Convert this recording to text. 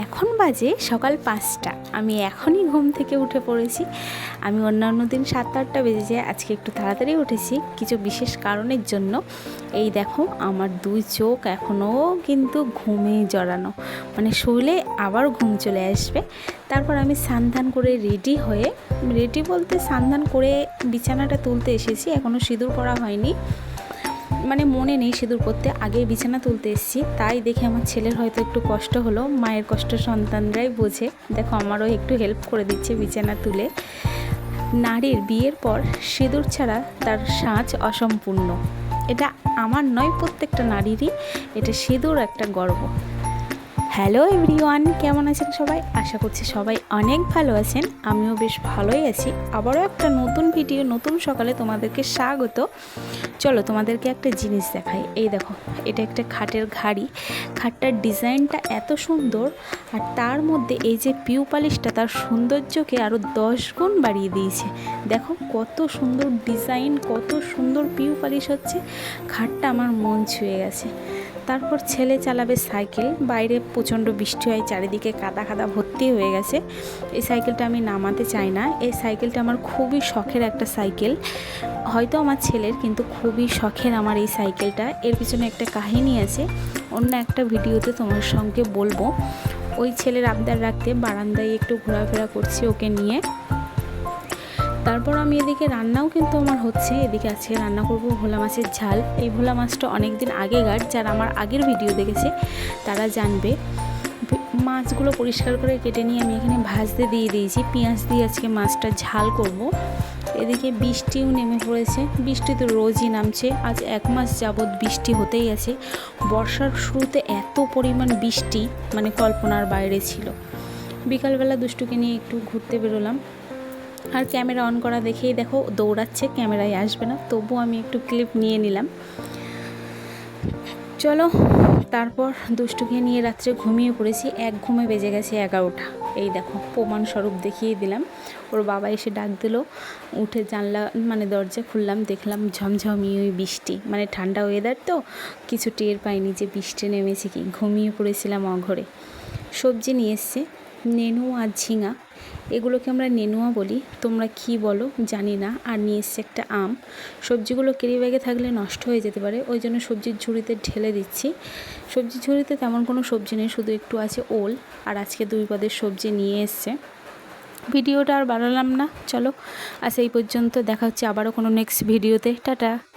এখন বাজে সকাল পাঁচটা। আমি এখনই ঘুম থেকে উঠে পড়েছি। আমি অন্যান্য দিন সাত আটটা বেজে যায়, আজকে একটু তাড়াতাড়ি উঠেছি কিছু বিশেষ কারণের জন্য। এই দেখো, আমার দুই চোখ এখনও কিন্তু ঘুমে জড়ানো। মানে শুলে আবার ঘুম চলে আসবে। তারপর আমি সান্ধান করে রেডি হয়ে রেডি বলতে সান্ধান করে বিছানাটা তুলতে এসেছি। এখনও সিঁদুর করা হয়নি। মানে মনে নেই সিঁদুর করতে আগে বিছানা তুলতে এসেছি। তাই দেখে আমার ছেলের হয়তো একটু কষ্ট হলো। মায়ের কষ্ট সন্তানরাই বোঝে। দেখো, আমারও একটু হেল্প করে দিচ্ছে বিছানা তুলে। নারীর বিয়ের পর সিঁদুর ছাড়া তার সাজ অসম্পূর্ণ। এটা আমার নয়, প্রত্যেকটা নারীরই। এটা সিঁদুর একটা গর্ব। হ্যালো এভরিওয়ান, কেমন আছেন সবাই? আশা করছি সবাই অনেক ভালো আছেন। আমিও বেশ ভালোই আছি। আবারও একটা নতুন ভিডিও, নতুন সকালে তোমাদেরকে স্বাগত। চলো তোমাদেরকে একটা জিনিস দেখাই। এই দেখো, এটা একটা খাটের ঘাড়ি। খাটটার ডিজাইনটা এত সুন্দর, আর তার মধ্যে এই যে পিউ পালিশটা, তার সৌন্দর্যকে আরও দশ গুণ বাড়িয়ে দিয়েছে। দেখো, কত সুন্দর ডিজাইন, কত সুন্দর পিউ পালিশ হচ্ছে। খাটটা আমার মন ছুঁয়ে গেছে। তারপর ছেলে চালাবে সাইকেল। বাইরে প্রচণ্ড বৃষ্টি হয়, চারিদিকে কাদা কাদা ভর্তি হয়ে গেছে। এই সাইকেলটা আমি নামাতে চাই না। এই সাইকেলটা আমার খুবই শখের একটা সাইকেল। হয়তো আমার ছেলের, কিন্তু খুবই শখের আমার এই সাইকেলটা। এর পিছনে একটা কাহিনী আছে, অন্য একটা ভিডিওতে তোমার সঙ্গে বলব। ওই ছেলের আবদার রাখতে বারান্দায় একটু ঘোরাফেরা করছি ওকে নিয়ে। তারপর আমি এদিকে রান্নাও কিন্তু আমার হচ্ছে। এদিকে আজকে রান্না করব ভোলা মাছের ঝাল। এই ভোলা মাছটা অনেক দিন আগেকার যারা আমার আগের ভিডিও দেখেছে, তারা জানবে। মাছগুলো পরিষ্কার করে কেটে নিয়ে আমি এখানে ভাজতে দিয়ে দিয়েছি। পেঁয়াজ দিয়ে আজকে মাছটা ঝাল করব। এদিকে বৃষ্টিও নেমে পড়েছে। বৃষ্টি তো রোজই নামছে। আজ এক মাস যাবৎ বৃষ্টি হতেই আছে। বর্ষার শুরুতে এত পরিমাণ বৃষ্টি মানে কল্পনার বাইরে ছিল। বিকালবেলা দুষ্টুকে নিয়ে একটু ঘুরতে বেরোলাম। আর ক্যামেরা অন করা দেখেই দেখো দৌড়াচ্ছে, ক্যামেরায় আসবে না। তবু আমি একটু ক্লিপ নিয়ে নিলাম। চলো, তারপর দুষ্টুকে নিয়ে রাত্রে ঘুমিয়ে পড়েছি। এক ঘুমে বেজে গেছে এগারোটা। এই দেখো, প্রমাণস্বরূপ দেখিয়ে দিলাম। ওর বাবা এসে ডাক দিল। উঠে জানলা মানে দরজা খুললাম, দেখলাম ঝমঝমি ওই বৃষ্টি। মানে ঠান্ডা ওয়েদার তো, কিছু টের পাইনি যে বৃষ্টি নেমেছে কি। ঘুমিয়ে পড়েছিলাম অঘরে। সবজি নিয়ে এসছে। নেনু আর ঝিঙা, এগুলোকে আমরা নেনুয়া বলি। তোমরা কি বলো? জানি না। আর নিয়ে এসছে একটা আম। সবজিগুলো কেরি ব্যাগে থাকলে নষ্ট হয়ে যেতে পারে। ওই জন্য সবজির ঝুড়িতে ঢেলে দিচ্ছি। সবজির ঝুড়িতে তেমন কোনো সবজি নেই, শুধু একটু আছে ওল। আর আজকে দুই পদের সবজি নিয়ে এসছে। ভিডিওটা আর বাড়ালাম না। চলো আর এই পর্যন্ত। দেখা হচ্ছে আবারও কোনো নেক্সট ভিডিওতে টাটা!